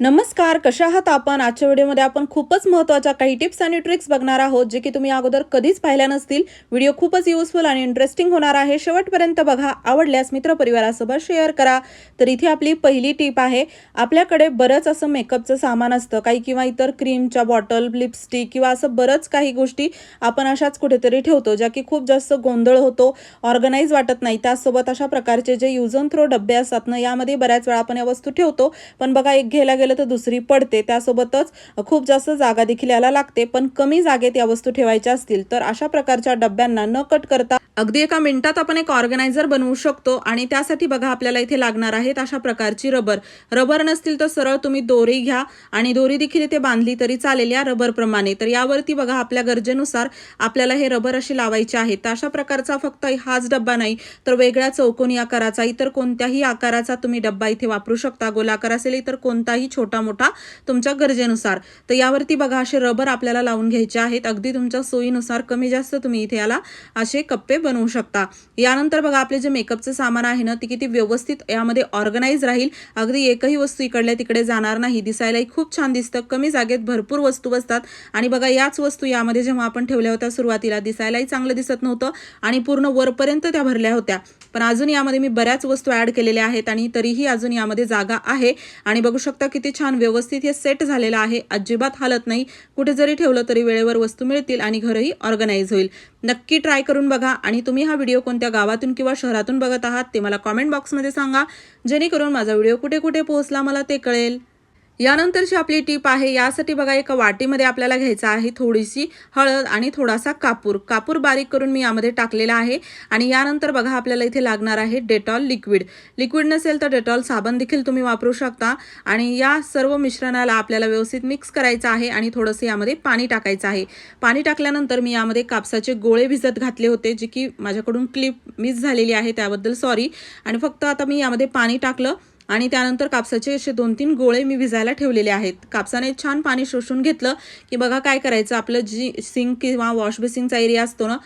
नमस्कार कशा आहात आपण? आजच्या व्हिडिओमध्ये आपण खूपच महत्त्वाच्या काही टिप्स आणि ट्रिक्स बघणार आहोत जे की तुम्ही अगोदर कधीच पाहिल्या नसतील. व्हिडिओ खूपच युजफुल आणि इंटरेस्टिंग होणार आहे. शेवटपर्यंत बघा आवडल्यास मित्रपरिवारासोबत शेअर करा. तर इथे आपली पहिली टिप आहे आपल्याकडे बरंच असं मेकअपचं सामान असतं. काही किंवा इतर क्रीमच्या बॉटल लिपस्टिक किंवा असं बरंच काही गोष्टी आपण अशाच कुठेतरी ठेवतो ज्या की खूप जास्त गोंधळ होतो ऑर्गनाईज वाटत नाही. त्याचसोबत अशा प्रकारचे जे युज अँड थ्रो डबे असतात ना यामध्ये बऱ्याच वेळा आपण या वस्तू ठेवतो. पण बघा एक घ्यायला गेलं तर दुसरी पडते. त्यासोबतच खूप जास्त जागा देखील याला लागते. पण कमी जागेत या वस्तू ठेवायच्या असतील तर अशा प्रकारच्या डब्यांना न कट करता अगदी एका मिनिटात आपण एक ऑर्गनायझर बनवू शकतो आणि त्यासाठी बघा आपल्याला इथे लागणार आहेत अशा प्रकारची रबर. रबर नसतील तर सरळ तुम्ही दोरी घ्या आणि दोरी देखील इथे बांधली तरी चालेल या रबरप्रमाणे तर यावरती बघा आपल्या गरजेनुसार आपल्याला हे रबर असे लावायचे आहेत. तर अशा प्रकारचा फक्त हाच डब्बा नाही तर वेगळ्या चौकोनी आकाराचा इतर कोणत्याही आकाराचा तुम्ही डब्बा इथे वापरू शकता. गोलाकार असेल इतर कोणताही छोटा मोठा तुमच्या गरजेनुसार. तर यावरती बघा असे रबर आपल्याला लावून घ्यायचे आहेत. अगदी तुमच्या सोयीनुसार कमी जास्त तुम्ही इथे याला असे कप्पे बनवू शकता. यानंतर बघा आपले जे मेकअपचं सामान आहे ना ते किती व्यवस्थित यामध्ये ऑर्गनाईज राहील. अगदी एकही वस्तू इकडल्या तिकडे जाणार नाही. दिसायलाही खूप छान दिसतं. कमी जागेत भरपूर वस्तू बसतात. आणि बघा याच वस्तू यामध्ये जेव्हा आपण ठेवल्या होत्या सुरुवातीला दिसायलाही चांगलं दिसत नव्हतं आणि पूर्ण वरपर्यंत त्या भरल्या होत्या. पण अजून यामध्ये मी बऱ्याच वस्तू ॲड केलेल्या आहेत आणि तरीही अजून यामध्ये जागा आहे. आणि बघू शकता किती छान व्यवस्थित हे सेट झालेलं आहे. अजिबात हालत नाही. कुठे जरी ठेवलं तरी वेळेवर वस्तू मिळतील आणि घरही ऑर्गनाईज होईल. नक्की ट्राय करून बघा आणि तुम्ही हा व्हिडिओ कोणत्या गावातून किंवा शहरातून बघत आहात ते मला कॉमेंट बॉक्समध्ये सांगा. जेणेकरून माझा व्हिडिओ कुठे कुठे पोहोचला मला ते कळेल. यानंतरची आपली टीप आहे यासाठी बघा एका वाटीमध्ये आपल्याला घ्यायचं आहे थोडीशी हळद आणि थोडासा कापूर. कापूर बारीक करून मी यामध्ये टाकलेला आहे आणि यानंतर बघा आपल्याला इथे लागणार आहे डेटॉल लिक्विड. लिक्विड नसेल तर डेटॉल साबण देखील तुम्ही वापरू शकता आणि या सर्व मिश्रणाला आपल्याला व्यवस्थित मिक्स करायचं आहे आणि थोडंसं यामध्ये पाणी टाकायचं आहे. पाणी टाकल्यानंतर मी यामध्ये कापसाचे गोळे भिजत घातले होते जे की माझ्याकडून क्लिप मिस झालेली आहे त्याबद्दल सॉरी. आणि फक्त आता मी यामध्ये पाणी टाकलं आणि त्यानंतर कापसाचे असे दोन तीन गोळे मी भिजायला ठेवलेले आहेत. कापसाने छान पाणी शोषून घेतलं की बघा काय करायचं? आपलं जी सिंक किंवा वॉश बेसिंगचा एरिया असतो ना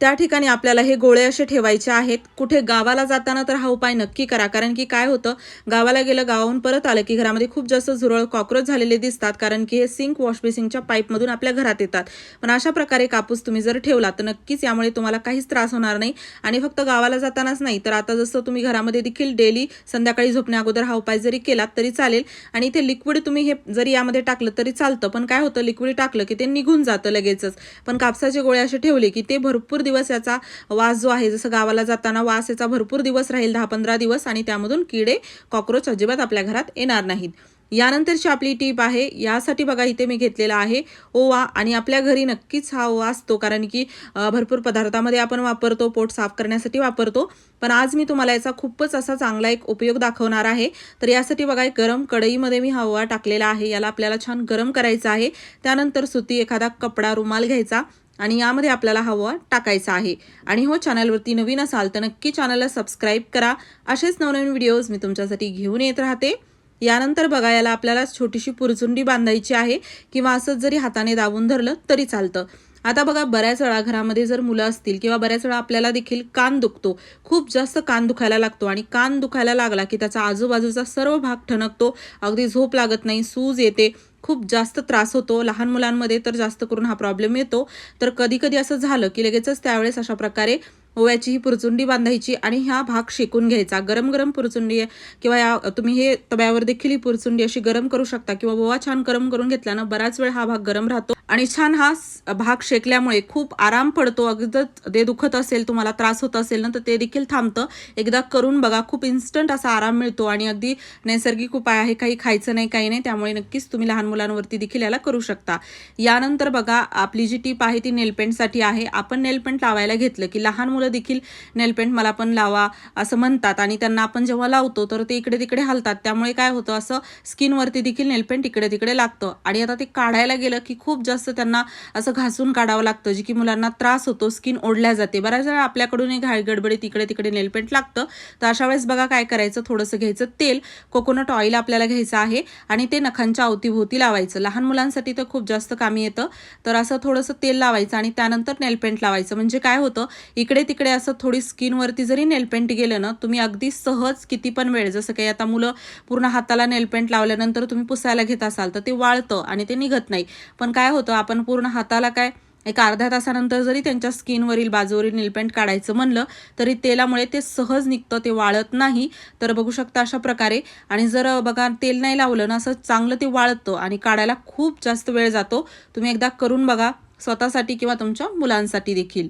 त्या ठिकाणी आपल्याला हे गोळे असे ठेवायचे आहेत. कुठे गावाला जाताना तर हा उपाय नक्की करा. कारण की काय होतं? गावाला गेलं गावाहून परत आलं की घरामध्ये खूप जास्त झुरळ कॉक्रोच झालेले दिसतात. कारण की हे सिंक वॉश बेसिंगच्या पाईपमधून आपल्या घरात येतात. पण अशा प्रकारे कापूस तुम्ही जर ठेवला तर नक्कीच यामुळे तुम्हाला काहीच त्रास होणार नाही. आणि फक्त गावाला जातानाच नाही तर आता जसं तुम्ही घरामध्ये देखील डेली संध्याकाळी झोपण्या अगोदर हा उपाय जरी केलात तरी चालेल. आणि इथे लिक्विड तुम्ही हे जरी यामध्ये टाकलं तरी चालतं. पण काय होतं? लिक्विड टाकलं की ते निघून जातं लगेचच. पण कापसाचे गोळे असे ठेवले की ते भरपूर दिवस याचा वास जो आहे जसं गावाला जाताना वास याचा भरपूर दिवस राहील दहा पंधरा दिवस आणि त्यामधून किडे कॉक्रोच अजिबात आपल्या घरात येणार नाहीत. यानंतरची आपली टीप आहे यासाठी बघा इथे मी घेतलेला आहे ओवा आणि आपल्या घरी नक्कीच हा ओवा असतो कारण की भरपूर पदार्थामध्ये आपण वापरतो पोट साफ करण्यासाठी वापरतो. पण आज मी तुम्हाला याचा खूपच असा चांगला एक उपयोग दाखवणार आहे. तर यासाठी बघा एक गरम कढईमध्ये मी हा ओवा टाकलेला आहे. याला आपल्याला छान गरम करायचा आहे. त्यानंतर सुती एखादा कपडा रुमाल घ्यायचा. आणि यामध्ये आपल्याला हवा टाकायचा आहे. आणि हो चॅनलवरती नवीन असाल तर नक्की चॅनलला सबस्क्राईब करा. असेच नवनवीन व्हिडिओज मी तुमच्यासाठी घेऊन येत राहते. यानंतर बघा याला आपल्याला छोटीशी पुरचुंडी बांधायची आहे किंवा असंच जरी हाताने दाबून धरलं तरी चालतं. आता बघा बऱ्याच वेळा घरामध्ये जर मुलं असतील किंवा बऱ्याच वेळा आपल्याला देखील कान दुखतो. खूप जास्त कान दुखायला लागतो आणि कान दुखायला लागला की त्याचा आजूबाजूचा सर्व भाग ठणकतो. अगदी झोप लागत नाही सूज येते. खूप जास्त त्रास होतो. लहान मुलांमध्ये तर जास्त करून हा प्रॉब्लेम येतो. तर कधी कधी असं झालं की लगेचच त्यावेळेस अशा प्रकारे ओव्याची ही पुरचुंडी बांधायची आणि हा भाग शेकून घ्यायचा. गरम गरम पुरचुंडी किंवा या तुम्ही हे तव्यावर देखील ही पुरचुंडी अशी गरम करू शकता किंवा ओवा छान गरम करून घेतल्यानं बराच वेळ हा भाग गरम राहतो. आणि छान हा भाग शेकल्यामुळे खूप आराम पडतो. अगदीच ते दुखत असेल तुम्हाला त्रास होत असेल ना तर ते देखील थांबतं. एकदा करून बघा खूप इन्स्टंट असा आराम मिळतो आणि अगदी नैसर्गिक उपाय आहे काही खायचं नाही काही नाही त्यामुळे नक्कीच तुम्ही लहान मुलांवरती देखील याला करू शकता. यानंतर बघा आपली जी टीप आहे ती नेलपेंटसाठी आहे. आपण नेलपेंट लावायला घेतलं की लहान मुलं देखील नेलपेंट मला पण लावा असं म्हणतात. आणि त्यांना आपण जेव्हा लावतो तर ते इकडे तिकडे हलतात. त्यामुळे काय होतं असं स्किनवरती देखील नेलपेंट इकडे तिकडे लागतं. आणि आता ते काढायला गेलं की खूप जास्त त्यांना असं घासून काढावं लागतं जे की मुलांना त्रास होतो स्किन ओढल्या जाते. बऱ्याच वेळा आपल्याकडून घाई गडबडी तिकडे तिकडे नेलपेंट लागतं. तर अशा वेळेस बघा काय करायचं थोडंसं घ्यायचं तेल कोकोनट ऑइल आपल्याला घ्यायचं आहे आणि ते नखांच्या अवतीभोवती लावायचं. लहान मुलांसाठी तर खूप जास्त कामी येतं. तर असं थोडंसं तेल लावायचं आणि त्यानंतर नेलपेंट लावायचं. म्हणजे काय होतं इकडे तिकडे तिकडे असं थोडी स्किनवरती जरी नेलपेंट गेलं ना तुम्ही अगदी सहज किती पण वेळ जसं काही आता मुलं पूर्ण हाताला नेलपेंट लावल्यानंतर तुम्ही पुसायला घेत असाल तर ते वाळतं आणि ते निघत नाही. पण काय होतं आपण पूर्ण हाताला काय एक अर्ध्या तासानंतर जरी त्यांच्या स्किनवरील बाजूवरील नेलपेंट काढायचं म्हणलं तरी तेलामुळे ते सहज निघतं ते वाळत नाही. तर बघू शकता अशा प्रकारे. आणि जर बघा तेल नाही लावलं ना असं चांगलं ते वाळतं आणि काढायला खूप जास्त वेळ जातो. तुम्ही एकदा करून बघा स्वतःसाठी किंवा तुमच्या मुलांसाठी देखील.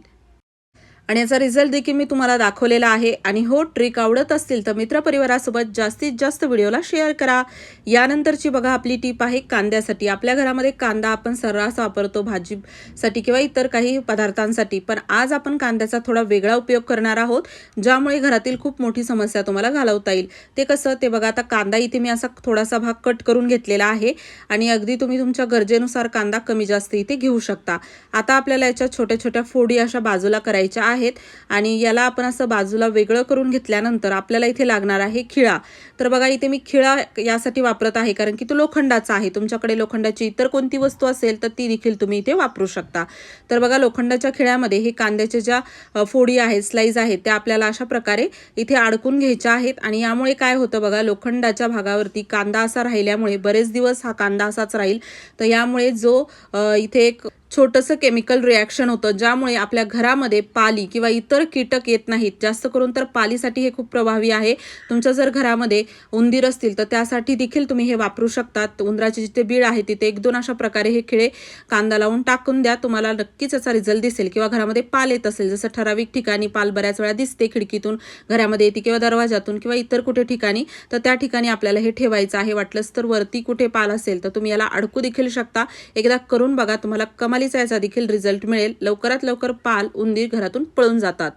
आणि याचा रिझल्ट देखील मी तुम्हाला दाखवलेला आहे. आणि हो ट्रिक आवडत असतील तर मित्रपरिवारासोबत जास्तीत जास्त व्हिडिओला शेअर करा. यानंतरची बघा आपली टीप आहे कांद्यासाठी. आपल्या घरामध्ये कांदा आपण सर्रास वापरतो भाजीसाठी किंवा इतर काही पदार्थांसाठी. पण आज आपण कांद्याचा थोडा वेगळा उपयोग करणार आहोत ज्यामुळे घरातील खूप मोठी समस्या तुम्हाला घालवता येईल. ते कसं? ते बघा आता कांदा इथे मी असा थोडासा भाग कट करून घेतलेला आहे. आणि अगदी तुम्ही तुमच्या गरजेनुसार कांदा कमी जास्त इथे घेऊ शकता. आता आपल्याला याच्या छोट्या छोट्या फोडी अशा बाजूला करायच्या आहेत. आहेत. आणि याला आपण असं बाजूला वेगळं करून घेतल्यानंतर आपल्याला इथे लागणार आहे खिळा. तर बघा इथे मी खिळा यासाठी वापरत आहे कारण की तो लोखंडाचा आहे. तुमच्याकडे लोखंडाची इतर कोणती वस्तू असेल तर ती देखील तुम्ही इथे वापरू शकता. तर बघा लोखंडाच्या खिळ्यामध्ये हे कांद्याच्या ज्या फोडी आहेत स्लाईज आहेत त्या आपल्याला अशा प्रकारे इथे अडकून घ्यायच्या आहेत. आणि यामुळे काय होतं बघा लोखंडाच्या भागावरती कांदा असा राहिल्यामुळे बरेच दिवस हा कांदा असाच राहील. तर यामुळे जो इथे एक छोटंसं केमिकल रिॲक्शन होतं ज्यामुळे आपल्या घरामध्ये पाली किंवा इतर कीटक येत नाहीत. जास्त करून तर पालीसाठी हे खूप प्रभावी आहे. तुमच्या जर घरामध्ये उंदीर असतील तर त्यासाठी देखील तुम्ही हे वापरू शकतात. उंदराचे जिथे बीळ आहे तिथे एक दोन अशा प्रकारे हे खिळे कांदा लावून टाकून द्या. तुम्हाला नक्कीच याचा रिझल्ट दिसेल. किंवा घरामध्ये पाल येत असेल जसं ठराविक ठिकाणी पाल बऱ्याच वेळा दिसते खिडकीतून घरामध्ये येते किंवा दरवाजातून किंवा इतर कुठे ठिकाणी तर त्या ठिकाणी आपल्याला हे ठेवायचं आहे. वाटलंच तर वरती कुठे पाल असेल तर तुम्ही याला अडकू देखील शकता. एकदा करून बघा तुम्हाला कमालीचा याचा देखील रिझल्ट मिळेल. लवकरात लवकर पाल उंदीर घरातून पळून जातात.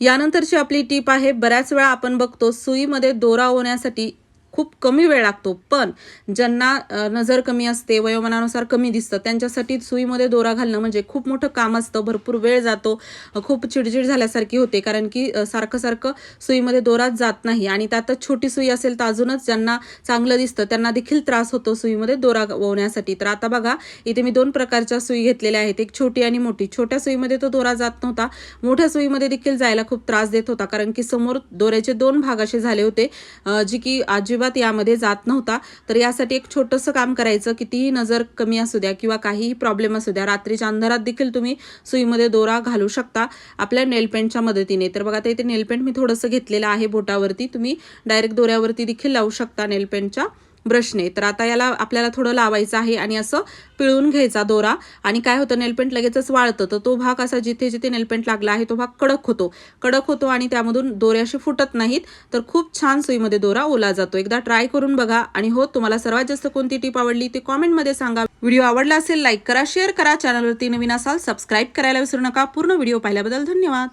यानंतरची आपली टीप आहे बऱ्याच वेळा आपण बघतो सुईमध्ये दोरा होण्यासाठी खूप कमी वेळ लागतो. पण ज्यांना नजर कमी असते वयोमानानुसार कमी दिसतं त्यांच्यासाठी सुईमध्ये दोरा घालणं म्हणजे खूप मोठं काम असतं. भरपूर वेळ जातो. खूप चिडचिड झाल्यासारखी होते कारण की सारखं सारखं सुईमध्ये दोराच जात नाही आणि त्यातच छोटी सुई असेल तर अजूनच ज्यांना चांगलं दिसतं त्यांना देखील त्रास होतो सुईमध्ये दोरा ववण्यासाठी तर आता बघा इथे मी दोन प्रकारच्या सुई घेतलेल्या आहेत. एक छोटी आणि मोठी. छोट्या सुईमध्ये तो दोरा जात नव्हता. मोठ्या सुईमध्ये देखील जायला खूप त्रास देत होता कारण की समोर दोऱ्याचे दोन भाग असे झाले होते जी की अजिबात यामध्ये जात नव्हता. तर यासाठी एक छोटंसं काम करायचं कितीही नजर कमी असू द्या किंवा काहीही प्रॉब्लेम असू द्या रात्रीच्या अंधारात देखील तुम्ही सुईमध्ये दोरा घालू शकता आपल्या नेलपेंटच्या मदतीने. तर बघा आता इथे नेलपेंट मी थोडंसं घेतलेलं आहे बोटावरती. तुम्ही डायरेक्ट दोऱ्यावरती देखील लावू शकता नेलपेंटच्या ब्रशने तर आता याला आपल्याला थोडं लावायचं आहे आणि असं पिळून घ्यायचा दोरा. आणि काय होतं नेलपेंट लगेचच वाळतं. तर तो भाग असा जिथे जिथे नेलपेंट लागला आहे तो भाग कडक होतो. कडक होतो आणि त्यामधून दोरे असे फुटत नाहीत. तर खूप छान सुईमध्ये दोरा ओला जातो. एकदा ट्राय करून बघा. आणि हो तुम्हाला सर्वात जास्त कोणती टीप आवडली ते कॉमेंटमध्ये सांगा. व्हिडिओ आवडला असेल लाईक करा शेअर करा. चॅनलवरती नवीन असाल सबस्क्राईब करायला विसरू नका. पूर्ण व्हिडिओ पाहिल्याबद्दल धन्यवाद.